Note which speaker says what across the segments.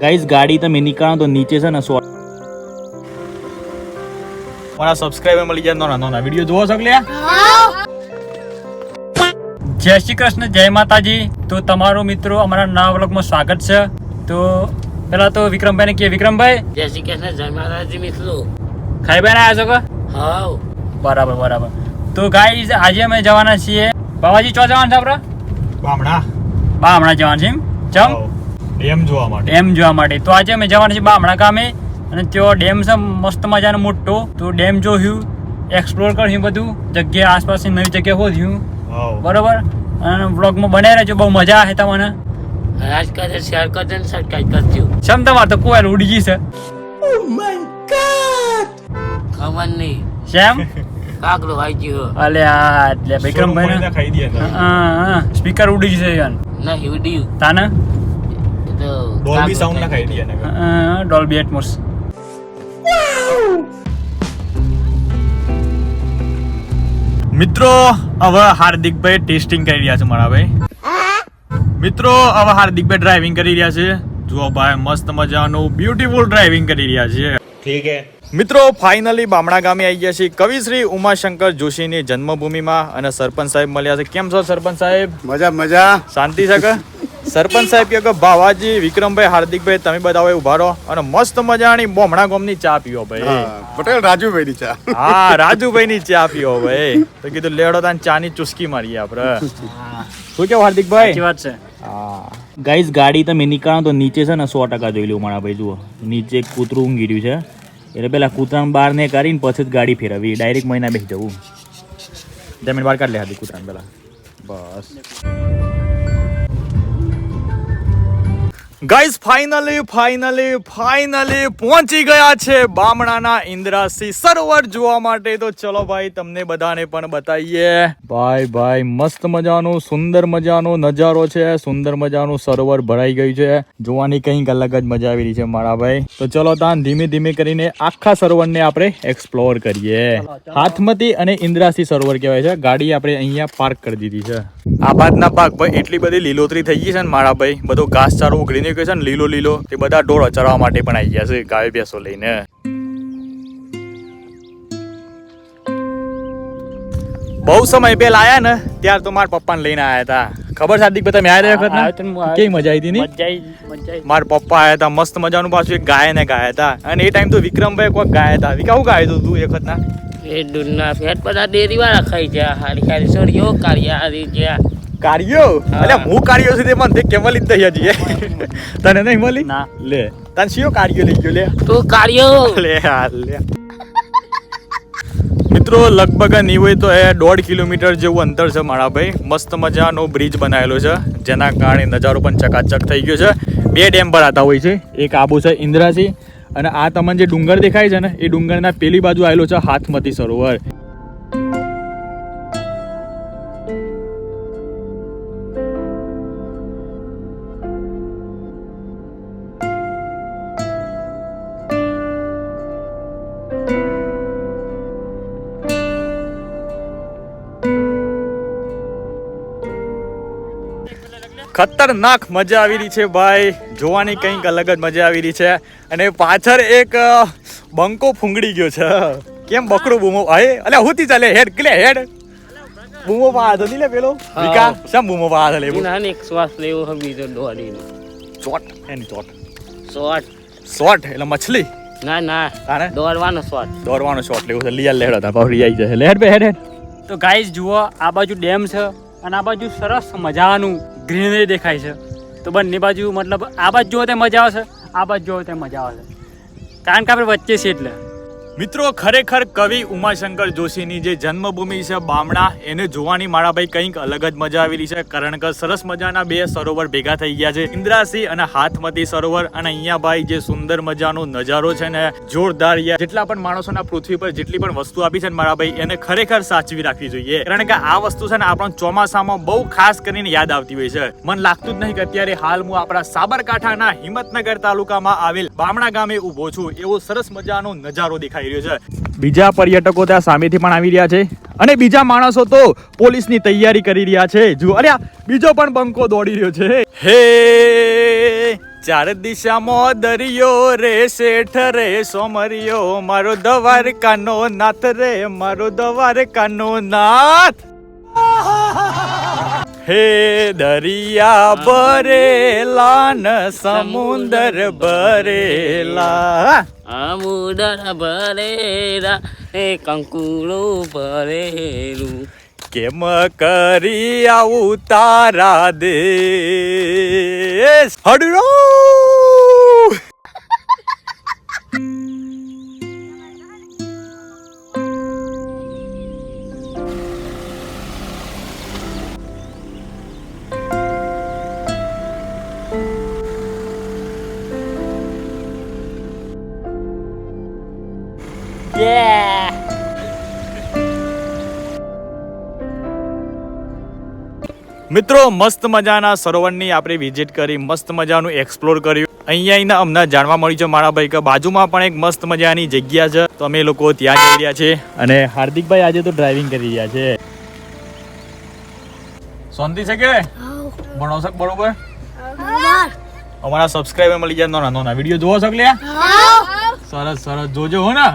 Speaker 1: Guys ગાડી તમે નીકળો તો નીચે છે ને સો મારા સબસ્ક્રાઇબર મળી જાય નાના નાના વીડિયો જોવો છો જય શ્રી કૃષ્ણ જય માતાજી. તો તમારો મિત્રો અમારા નવા વ્લોગમાં સ્વાગત છે. તો પેલા તો વિક્રમભાઈ ને કે વિક્રમભાઈ?
Speaker 2: જય શ્રી કૃષ્ણ જય માતાજી મિત્રો.
Speaker 1: ખાઈ બેન આવ્યા છો કે?
Speaker 2: હાવ
Speaker 1: બરાબર બરાબર. તો ગાઈઝ આજે અમે જવાના છીએ. બાબાજી ચો જવાના છે આપણે
Speaker 3: બામણા.
Speaker 1: બામણા જવાના છે એમ? ચમ
Speaker 3: ડેમ જોવા માટે.
Speaker 1: ડેમ જોવા માટે. તો આજે અમે જવાના છે બામણા ગામે અને ત્યો ડેમ છે મસ્ત મજાનો મોટો. તો ડેમ જોયું એક્સપ્લોર કર્યું બધું. જગ્યા આસપાસની નવી જગ્યા હોદ્યું બરોબર? અને વ્લોગમાં બનાવી રહેજો બહુ મજા આવે તમને.
Speaker 2: રાજ કરે શેર કરજો ને સબસ્ક્રાઇબ કરજો.
Speaker 1: સમ તમારે તો કોઈ ઉડી ગઈ છે
Speaker 2: ખબર નહીં.
Speaker 1: શેમ?
Speaker 2: કાકડો આવી ગયો
Speaker 1: અલે આ એટલે વિક્રમભાઈ ને
Speaker 3: ખાઈ દઈએ હા
Speaker 1: સ્પીકર ઉડી જશે યાર.
Speaker 2: ના હિવડ્યું
Speaker 1: તાને?
Speaker 2: તો
Speaker 3: Dolby sound ના ખાઈ ને
Speaker 1: ડોલ્બી એટમોસ મિત્રો હવે હાર્દિકભાઈ ટેસ્ટિંગ કરી રહ્યા છે મારા ભાઈ. મિત્રો હવે હાર્દિકભાઈ ડ્રાઇવિંગ કરી રહ્યા છે. જુઓ ભાઈ મસ્ત મજાનું બ્યુટીફુલ ડ્રાઇવિંગ કરી રહ્યા છે.
Speaker 3: ઠીક હે.
Speaker 1: મિત્રો ફાઇનલી બામણા ગામે આવી ગયા છે કવિશ્રી ઉમાશંકર જોશીની જન્મભૂમિમાં અને સરપંચ સાહેબ મળ્યા છે. કેમ છો સરપંચ સાહેબ?
Speaker 4: મજા મજા.
Speaker 1: શાંતિ છે કે? સરપંચ સાહેબ કે કે ભાવાજી વિક્રમભાઈ હાર્દિકભાઈ તમે બધા ઊભા રહો અને મસ્ત મજાની બોમણા ગોમની ચા પીઓ ભાઈ.
Speaker 4: પટેલ રાજુભાઈ ની ચા.
Speaker 1: હા રાજુભાઈ ની ચા પીઓ ભાઈ. તો કીધું લેડો તાન ચા ની ચુસ્કી મારીએ આપણે શું કેવું હાર્દિકભાઈ?
Speaker 2: વાત છે.
Speaker 1: હા. ગાઈઝ ગાડી તમે નીકળો તો નીચે છે ને સો ટકા જોઈ લો મારા ભાઈ જુઓ. નીચે એક કૂતરું ઊંઘી રહ્યું છે. એટલે પેલા કૂતરાને બહાર ને કરીને પછી જ ગાડી ફેરવી. ડાયરેક્ટ મહિના બેસી જવું. જમીન બહાર કાઢ લે હાર્દિક કૂતરાને પેલા. બસ. ગાઈઝ ફાઇનલી ફાઇનલી ફાઇનલી પહોંચી ગયા છે બામણાના ઇન્દ્રાસી સરોવર જોવા માટે. તો ચલો ભાઈ તમને બધાને પણ બતાવીએ ભાઈ ભાઈ મસ્ત મજાનું સુંદર મજાનો નજારો છે. સુંદર મજાનું સરોવર ભરાઈ ગયું છે. જોવાની કંઈક અલગ જ મજા આવી રહી છે મારા ભાઈ. તો ચલો તાન ધીમે ધીમે કરીને આખા સરોવરને આપણે એક્સપ્લોર કરીએ. હાથમતી અને ઇન્દ્રાસી સરોવર કહેવાય છે. ગાડી આપણે અહીંયા પાર્ક કરી દીધી છે. આ બાજના પાક ભાઈ એટલી બધી લીલોતરી થઈ ગઈ છે ને મારા ભાઈ. બધો ઘાસચારો નીકળ્યો છે ને લીલો લીલો તે બધા ઢોરો ચરવા માટે પણ આવી ગયા છે ગાય ભેંસો લઈને. બહુ સમય પહેલા આયા ને ત્યાર તો મારા પપ્પાને લઈને આયા હતા. ખબર સાદી હાર્દિક તમે આયા વખત કેવી મજા આવી હતી ની? મારા પપ્પા આયા હતા મસ્ત મજાનું પાછું એક ગાય ને ગાયા હતા. અને એ ટાઈમ તો વિક્રમભાઈ કોઈ ગાયા હતા. વિકા હું ગાયું તું એક વખત ના
Speaker 2: એ દૂધના ફેટ બધા ડેરી વાળા ખાઈ ગયા હારી હારી સોરીઓ કાઢ્યા હારી ગયા.
Speaker 1: કાર્યો? એટલે હું કાર્યો સુધી મને તે કેમ લીધ દઈ હજી તને નહીં મળી?
Speaker 2: ના.
Speaker 1: લે. તને શિયો કાર્યો લઈ ગયો લે.
Speaker 2: તું કાર્યો.
Speaker 1: લે હાલ લે. મિત્રો લગભગ નહીં હોય તો એ દોઢ કિલોમીટર જેવું અંતર છે મારા ભાઈ. મસ્ત મજાનો બ્રિજ બનાવેલો છે જેના કારણે નજારો પણ ચકાચક થઈ ગયો છે. બે ડેમ ભરાતા હોય છે. એક આબુ છે ઇન્દ્રાસી અને આ તમને જે ડુંગર દેખાય છે ને એ ડુંગરના પેલી બાજુ આવેલો છે હાથમતી સરોવર. ખતરનાક મજા આવી રહી છે ભાઈ. જોવાની કંઈક અલગ જ મજા આવી રહી છે. અને પાછળ એક બંકો ફૂંગડી ગયો છે. કેમ બકરું બૂમો? અરે અલે હુતી ચાલે? હેડ કલે હેડ. બૂમો પાડો નહીં લે પેલો. વિકા શમ બૂમો પાડો લે
Speaker 2: ના એક શ્વાસ લેવો હમ બીજો દોડી
Speaker 1: ચોટ એની ચોટ.
Speaker 2: શોટ.
Speaker 1: શોટ એટલે મછલી.
Speaker 2: ના ના. દોડવાનો શોટ.
Speaker 1: દોડવાનો શોટ લેવો છે. લીયા લેડો તા પાવડી આવી જશે. લેડ બે હેડ હેડ. તો ગાઈસ જુઓ આ બાજુ ડેમ છે. અને આ બાજુ સરસ મજાનું ગ્રીનરી દેખાય છે. તો બંને બાજુ મતલબ આ બાજુ જોવો તે મજા આવશે, આ બાજુ જોવો તે મજા આવશે. કારણ કે આપણે વચ્ચે છે એટલે. મિત્રો, ખરેખર કવિ ઉમાશંકર જોશીની જે જન્મભૂમિ છે બામણા, એને જોવાની મારા ભાઈ કંઈક અલગ જ મજા આવેલી છે. કારણ કે સરસ મજાના બે સરોવર ભેગા થઈ ગયા છે. ઇન્દ્રાસી અને હાથમતી સરોવર અને અહીંયા ભાઈ જે સુંદર મજાનો નજારો છે ને, જોરદાર યાર જેટલા પણ માણસોના પૃથ્વી પર જેટલી પણ વસ્તુ આપી છે ને મારા ભાઈ એને ખરેખર સાચવી રાખવી જોઈએ. કારણ કે આ વસ્તુ છે ને આપણા ચોમાસામાં બહુ ખાસ કરીને યાદ આવતી હોય છે. મન લાગતું જ નહીં કે અત્યારે હાલ હું આપણા સાબરકાંઠાના હિંમતનગર તાલુકામાં આવેલ બામણા ગામે ઊભો છું. એવો સરસ મજાનો નજારો દેખાઈ રહ્યો છે. બીજા પર્યટકો ત્યાં સામેથી પણ આવી રહ્યા છે. અને બીજા માણસો તો પોલીસની તૈયારી કરી રહ્યા છે. જુઓ અરે બીજો પણ બંકો દોડી રહ્યો છે. હે ચાર દિશામાં દરિયો રે શેઠ રે સોમરિયો મારો દ્વારકાનો નાથ રે મારો દ્વારકાનો નાથ. હે દરિયા ભરેલા ન સમુદર ભરેલા.
Speaker 2: સમુદર ભરેલા એ કંકુલો ભરેલું.
Speaker 1: કેમ કરી આવું તારા દેશ? હડરો મિત્રો મસ્ત મજાના સરોવરની આપણે વિઝિટ કરી મસ્ત મજાનું એક્સપ્લોર કર્યું. અહીંયા અમને જાણવા મળ્યું છે મારા ભાઈ કે બાજુમાં પણ એક મસ્ત મજાની જગ્યા છે. તો અમે લોકો ત્યાં જઈ રહ્યા છે અને હાર્દિકભાઈ આજે તો ડ્રાઇવિંગ કરી રહ્યા છે. શાંતિ છે કે? ભણો છો બરોબર? અમારા સબસ્ક્રાઇબર મળી જાય નાના નાના વીડિયો જોવો છો લ્યા? સરસ સરસ. જોજો હો ને.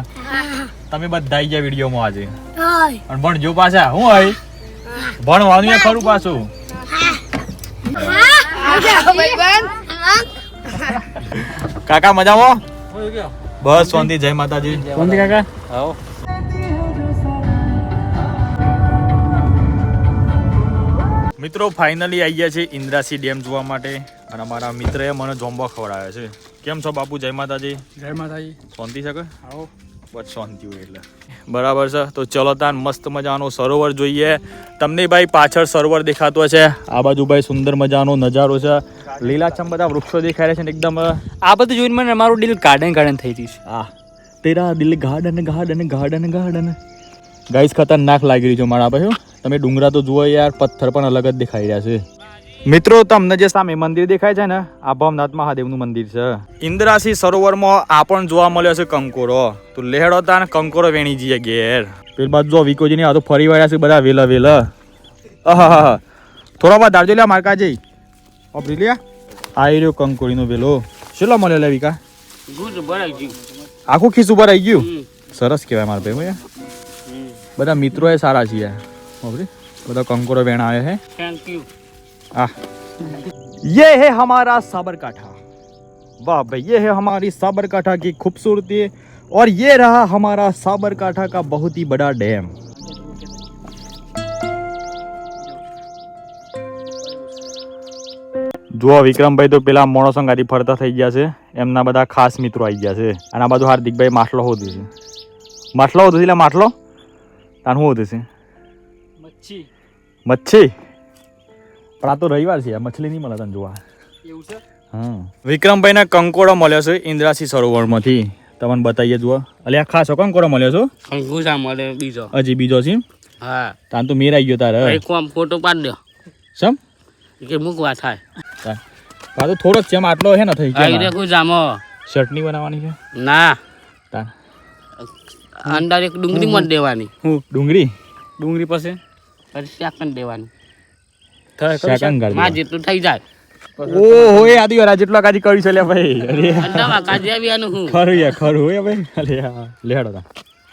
Speaker 1: તમે બધા ગયા વિડીયોમાં આજે. પણ ભણજો પાછા. હું હોય? ભણવાનું ખરું પાછું. કાકા મજામાં? બસ સોંધી જય માતાજી.
Speaker 3: સોંધી કાકા.
Speaker 2: આવો.
Speaker 1: મિત્રો ફાઇનલી આવી ગયા છે ઇન્દ્રાસી ડેમ જોવા માટે. અને અમારા મિત્રએ મને જોંબો ખવડાવ્યો છે. કેમ છો બાપુ? જય માતાજી.
Speaker 3: જય માતાજી.
Speaker 1: શાંતિ છે કે?
Speaker 3: આવો.
Speaker 1: બસ શાંતિ હોય એટલે. બરાબર છે. તો ચલો તાન મસ્ત મજાનો સરોવર જોઈએ. તમને ભાઈ પાછળ સરોવર દેખાતો છે આ બાજુ ભાઈ સુંદર મજાનો નજારો છે. લીલાછમ બધા વૃક્ષો દેખાય રહ્યા છે ને એકદમ
Speaker 3: આ બધું જોઈને મને મારું દિલ ગાર્ડન ગાર્ડન થઈ ગયું છે.
Speaker 1: આ તેરા દિલ garden garden garden garden guys ખતરનાક લાગી રહ્યું છે મારા ભાઈ તમે ડુંગરા તો જુઓ યાર પથ્થર પણ અલગ જ દેખાઈ રહ્યા છે. મિત્રો તમને જે સામે મંદિર દેખાય છે ને આ ભવનાથ મહાદેવનું મંદિર છે. ઇન્દ્રાસી સરોવરમાં આ પણ જોવા મળ્યો છે કંકોરો. તો લેહડો ને કંકોરો વેણી જઈએ ઘેર. પેલ બાજુ જો વિકોજીની આ તો ફરી વળ્યા છે બધા વેલા વેલા. અહા થોડા વાર દારજો લ્યા મારકા જઈ. ઓપરી લ્યા. આવી રહ્યો કંકોરીનો વેલો. શેલો મળ્યો લે વિકા. આખું ખીસ ઉપર આવી ગયું સરસ કહેવાય મારા ભાઈ
Speaker 2: ભાઈ
Speaker 1: બધા મિત્રો એ સારા છીએ. ઓપરી બધા કંકોરો વેણ આવે છે
Speaker 2: થેન્ક યુ
Speaker 1: આ ये है हमारा साबरकाठा वाह भाई ये है हमारी साबरकाठा की खूबसूरती और ये रहा हमारा साबरकाठा का बहुत ही बड़ा डैम જુઓ વિક્રમભાઈ તો પેલા મોણો સંગાથી ફરતા થઈ ગયા છે એમના બધા ખાસ મિત્રો આવી ગયા છે અને આ બાજુ હાર્દિકભાઈ માટલો હોતું છે માટલો હોતું છે એટલે માટલો તાન શું હોતું છે
Speaker 3: મચ્છી
Speaker 1: મચ્છી પણ આ તો રવિવાર છે આ મછલી નહીં મળે તને જોવા.
Speaker 3: એવું છે?
Speaker 1: હા. વિક્રમભાઈને કંકોડો મળ્યો છે ઇન્દ્રાસી સરોવરમાંથી. તમને બતાવીએ જુઓ. અલ્યા ખાસ કંકોડો મળ્યો છો
Speaker 2: કંકુસા મળે બીજો.
Speaker 1: હજી બીજો છે
Speaker 2: હા.
Speaker 1: તાન તો મેરાઈ ગયો તારે
Speaker 2: એક આમ ફોટો પાડ દો.
Speaker 1: સમ
Speaker 2: કે મૂકવા થાય.
Speaker 1: તા તો થોડો જેમ આટલો છે ને થઈ
Speaker 2: આઈ રે
Speaker 1: કોઈ
Speaker 2: જામો.
Speaker 1: ચટણી બનાવવાની છે?
Speaker 2: ના.
Speaker 1: તા
Speaker 2: અંદર એક ડુંગળી મત દેવાની.
Speaker 3: હું
Speaker 1: ડુંગળી?
Speaker 3: ડુંગળી પાસે
Speaker 2: પછી શાકન દેવાની. માં જેટલું થઈ જાય.
Speaker 1: ઓહો એ આદિ વાર જેટલો કાજી કર્યું છે લે ભાઈ. અરે
Speaker 2: અંડામાં કાઢી આવીયાનું હું.
Speaker 1: ખરું યાર ખરું હે ભાઈ. અલે લેડો તા.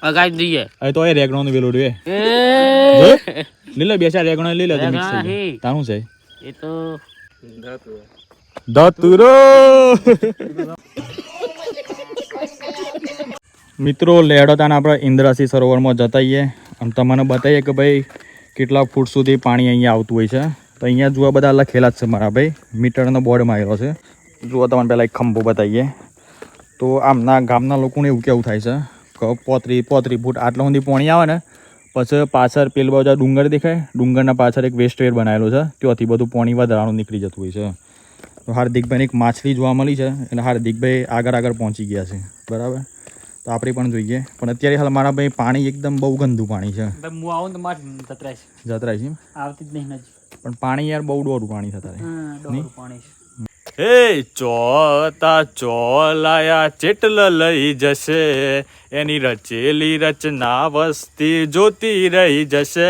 Speaker 2: અગાડી દઈએ.
Speaker 1: હવે તો એ રેગણો નું વેલું રે
Speaker 2: એ.
Speaker 1: લીલો રેગણો લઈ લે મિક્સ
Speaker 2: રેગણા
Speaker 1: થઈ
Speaker 2: હે.
Speaker 1: જાય. તારું છે.
Speaker 2: એ તો
Speaker 1: ધતુરો. મિત્રો લેડોતાના આપણે ઇન્દ્રાસી સરોવરમાં જતાઈએ અને તમને બતાવીએ કે ભાઈ કેટલા ફૂટ સુધી પાણી અહીંયા આવતું હોય છે. તો અહીંયા જોવા બધા લખેલા જ છે મારા ભાઈ. મીટરનો બોર્ડ મારેલો છે. જુઓ તમને પહેલાં એક ખંભો બતાવીએ. તો આમના ગામના લોકોને એવું કેવું થાય છે કે પોતરી પોતરી ફૂટ આટલા સુધી પાણી આવે ને પછી પાછળ પેલ બાજુ ડુંગર દેખાય. ડુંગરના પાછળ એક વેસ્ટવેર બનાવેલો છે. ત્યાંથી બધું પાણી વધારાનું નીકળી જતું હોય છે. તો હાર્દિકભાઈને એક માછલી જોવા મળી છે એટલે હાર્દિકભાઈ આગળ આગળ પહોંચી ગયા છે. બરાબર? તો આપણે પણ જોઈએ. પણ અત્યારે હાલ મારા ભાઈ પાણી એકદમ બહુ ગંદુ પાણી છે.
Speaker 3: હું આવું તો મારે જતરાય છે.
Speaker 1: જતરાય છે
Speaker 3: આવતી જ નહીં નજી
Speaker 1: પણ પાણી યાર બહુ ડોરું પાણી થતા રહે
Speaker 3: પાણી
Speaker 1: ચોતા ચોલાયા ચેટલ લઈ જશે? એની રચેલી રચના વસ્તી જોતી રહી જશે.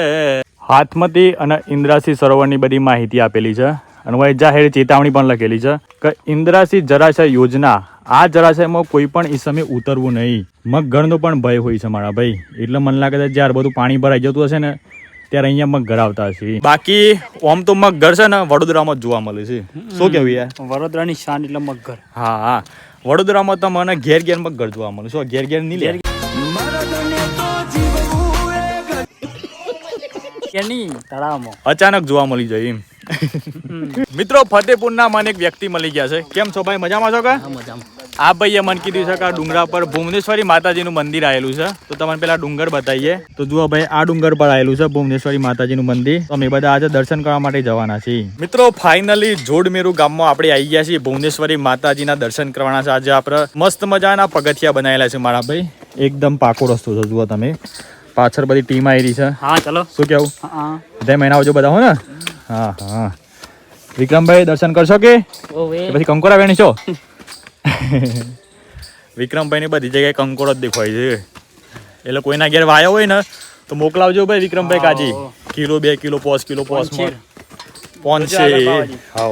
Speaker 1: હાથમતી અને ઇન્દ્રાસી સરોવરની બધી માહિતી આપેલી છે અને હું જાહેર ચેતવણી પણ લખેલી છે કે ઇન્દ્રાસી જળાશય યોજના આ જળાશયમાં કોઈ પણ ઈસમે ઉતરવું નહીં. મગઘરનો પણ ભય હોય છે મારા ભાઈ. એટલે મને લાગે છે જ્યારે બધું પાણી ભરાઈ જતું હશે ને ત્યારે અહીંયા મગઘર આવતા હશે. બાકી ઓમ તો મગઘર છે ને વડોદરામાં જ જોવા મળે છે. શું કેવું યાર?
Speaker 3: વડોદરાની શાન એટલે મગર
Speaker 1: હા હા. વડોદરામાં તો મને ઘેર ઘેર મગઘર જોવા મળે શું ઘેર ઘેર નહીં લે. અચાનક જોવા મળી જાય એમ. મિત્રો ફતેપુરના મને એક વ્યક્તિ મળી ગયા છે. કેમ છો ભાઈ? મજામાં છો કે? આ ભાઈએ મને કીધું છે કે આ ડુંગરા પર ભુવનેશ્વરી માતાજીનું મંદિર આવેલું છે. તો તમને પેલા ડુંગર બતાવીએ. તો જુઓ ભાઈ આ ડુંગર પર આવેલું છે ભુવનેશ્વરી માતાજીનું મંદિર. તો અમે બધા આજે દર્શન કરવા માટે જવાના છીએ. મિત્રો ફાઇનલી જોડમેરુ ગામમાં આપણે આવી ગયા છીએ. ભુવનેશ્વરી માતાજીના દર્શન કરવાના છે. આજે આપણે મસ્ત મજાના પગથિયા બનાવેલા છે મારા ભાઈ. એકદમ પાકો રસ્તો છે જુઓ તમે. પાછળ બધી ટીમ આવી છે.
Speaker 3: હા ચલો.
Speaker 1: શું કેવું?
Speaker 3: બે
Speaker 1: જય મહિના આવજો બધા હો ને? હા હા. વિક્રમભાઈ દર્શન કરશો કે? પછી કંકોરા વેણી છો વિક્રમભાઈ ની બધી જગ્યાએ કંકોડ જ દેખાય છે. એટલે કોઈના ઘેર વાયો હોય ને તો મોકલાવજો ભાઈ વિક્રમભાઈ કાજી. કિલો બે કિલો પોસ કિલો પોસ
Speaker 3: પંચીર.
Speaker 1: પોનશે
Speaker 3: ગુજરાત બાવાજી.
Speaker 1: હા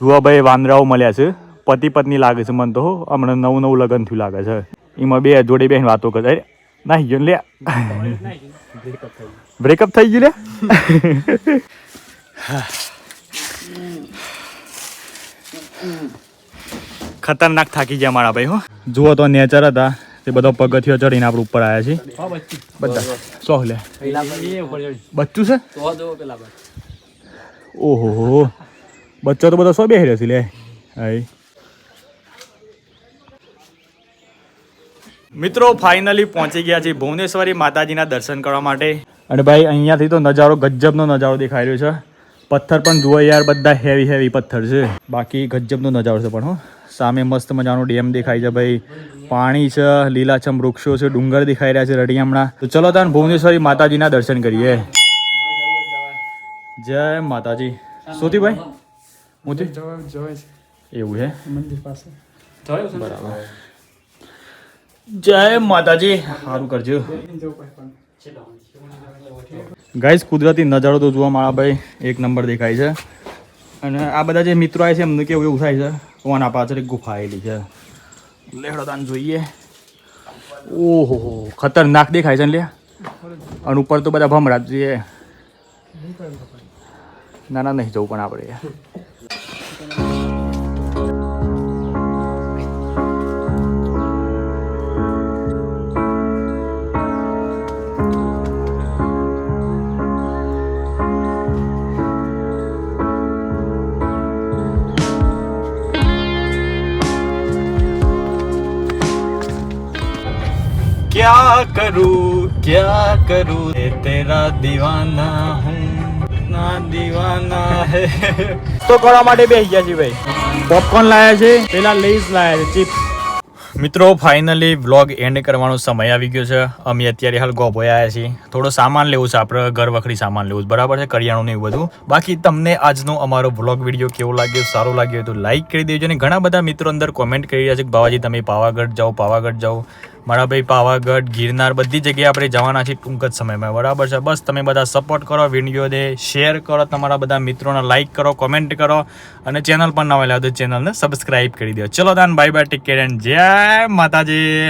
Speaker 1: જુઓ ભાઈ વાંદરાઓ મળ્યા છે. પતિ પત્ની લાગે છે મને તો હો. હમણાં નવું નવું લગ્ન થયું લાગે છે. એમાં બે જોડે બેન વાતો કરે. નાહી ગયો ને લે બ્રેકઅપ થઈ ગયું લે ખતરનાક થાકી ગયા મારા ભાઈ હો. જુઓ તો નેચર હતા. તે બધો પગથિયો ચડીને આપણે ઉપર આવ્યા છીએ બધા. સો લે? બચ્ચું છે? ઓહો. બચ્ચો તો બધો સો બેસી છે લે. હાઈ મિત્રો ફાઇનલી પહોંચી ગયા છે ભુવનેશ્વરી માતાજીના દર્શન કરવા માટે. અને ભાઈ અહીંયાથી તો નજારો ગજબનો નજારો દેખાઈ રહ્યો છે. પથ્થર પણ જુઓ યાર બધા હેવી હેવી પથ્થર છે. બાકી ગજબનો નજારો છે પણ હો. સામે મસ્ત મજાનો ડેમ દેખાય છે ભાઈ. પાણી છે લીલાછમ વૃક્ષો છે ડુંગર દેખાઈ રહ્યા છે રડિયામણા. તો ચલો તાન ભુવનેશ્વરી માતાજીના દર્શન કરીએ. જય માતાજી. સોતી ભાઈ? મોતી? એવું છે બરાબર. જય માતાજી. સારું કરજો. ગાઈસ, કુદરતી નજારો તો જોવા મારા ભાઈ. એક નંબર દેખાય છે. અને આ બધા જે મિત્રો આવે છે, એમને કેવું એવું થાય છે? કોના પાછળ એક ગુફા આવેલી છે. લેહડો જોઈએ. ઓહો ખતરનાક દેખાય છે ને લે અને ઉપર તો બધા ભમરા જોઈએ ના ના, નહીં જવું પણ આપણે. क्या करूं क्या करूं ये तेरा दीवाना हूँ ना दीवाना है તો કરવા માટે બેસી ગયા છે ભાઈ પોપકોર્ન લાયા છે પેલા લેઝ લાયા છે ચિપ્સ મિત્રો ફાઇનલી વ્લોગ એન્ડ કરવાનો સમય આવી ગયો છે અમે અત્યારે હાલ ગોભોય આવ્યા છીએ થોડો સામાન લેવું છે આપણે ઘર વખરી સામાન લેવું છે બરાબર છે કરિયાણું ને એવું બધું બાકી તમને આજનો અમારો વ્લોગ વિડીયો કેવો લાગ્યો સારો લાગ્યો હોય તો લાઈક કરી દેજો અને ઘણા બધા મિત્રો અંદર કોમેન્ટ કરી રહ્યા છે કે બાવાજી તમે પાવાગઢ જાઓ પાવાગઢ જાઓ મારા ભાઈ પાવાગઢ, ગિરનાર બધી જગ્યાએ આપણે જવાના છીએ ટૂંક જ સમયમાં. બરાબર છે? બસ તમે બધા સપોર્ટ કરો, વિડીયોને શેર કરો, તમારા બધા મિત્રોને લાઇક કરો કોમેન્ટ કરો અને ચેનલ પણ નવા લાવો તો ચેનલને સબસ્ક્રાઇબ કરી દો. ચલો દાન bye bye take care and જય માતાજી!